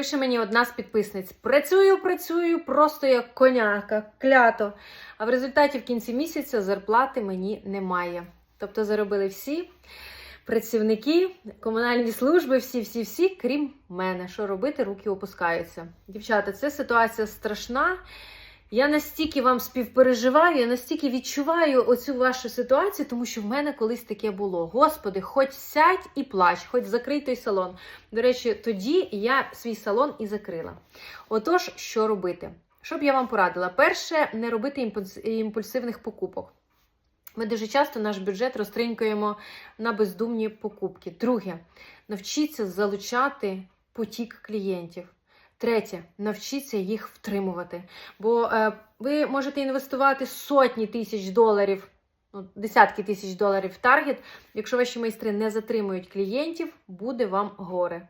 Пише мені одна з підписниць: працюю, працюю, просто як коняка, клято. А в результаті в кінці місяця зарплати мені немає. Тобто заробили всі працівники, комунальні служби, всі, всі, всі, крім мене. Що робити, руки опускаються. Дівчата, це ситуація страшна. Я настільки вам співпереживаю, я настільки відчуваю оцю вашу ситуацію, тому що в мене колись таке було. Господи, хоч сядь і плач, хоч закрий той салон. До речі, тоді я свій салон і закрила. Отож, що робити? Що б я вам порадила? Перше, не робити імпульсивних покупок. Ми дуже часто наш бюджет розтринькуємо на бездумні покупки. Друге, навчіться залучати потік клієнтів. Третє, навчіться їх втримувати. Бо е, ви можете інвестувати сотні тисяч доларів, ну, десятки тисяч доларів в таргет. Якщо ваші майстри не затримують клієнтів, буде вам горе.